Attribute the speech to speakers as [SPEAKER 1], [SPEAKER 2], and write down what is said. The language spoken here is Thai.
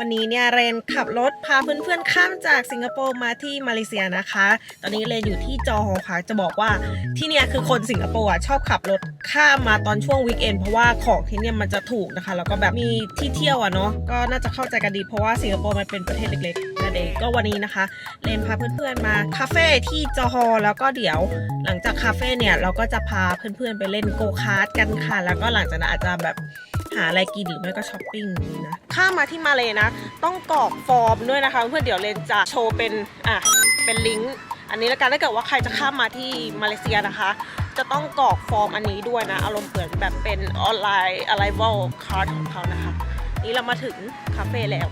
[SPEAKER 1] วันนี้เนี่ยเรนขับรถพาเพื่อนๆข้ามจากสิงคโปร์มาที่มาเลเซียนะคะ ตอนนี้เรนอยู่ที่จอฮอค่ะ จะบอกว่าที่เนี่ยคือคนสิงคโปร์อะชอบขับรถข้ามมาตอนช่วงวีคเอนเพราะว่าของที่เนี่ยมันจะถูกนะคะ แล้วก็แบบมีที่เที่ยวอะเนาะ ก็น่าจะเข้าใจกันดีเพราะว่าสิงคโปร์มันเป็นประเทศเล็กๆนั่นเองก็วันนี้นะคะ เรนพาเพื่อนๆมาคาเฟ่ที่จอฮอแล้วก็เดี๋ยวหลังจากคาเฟ่เนี่ยเราก็จะพาเพื่อนๆไปเล่นโกคาร์ทกันค่ะ แล้วก็หลังจากนั้นอาจจะแบบ หาอะไรกินหรือไม่ก็ช้อปปิ้งนะข้ามมาที่มาเลยนะ ต้องกรอกฟอร์มด้วยนะคะ เพื่อเดี๋ยวเรนจะโชว์เป็นอะเป็นลิงก์อันนี้แล้วกันถ้าเกิดว่าใครจะข้ามมาที่มาเลเซียนะคะ จะต้องกรอกฟอร์มอันนี้ด้วยนะ อารมณ์เหมือนแบบเป็นออนไลน์อะไรวอลคาร์ดของเขานะคะ นี่เรามาถึงคาเฟ่แล้ว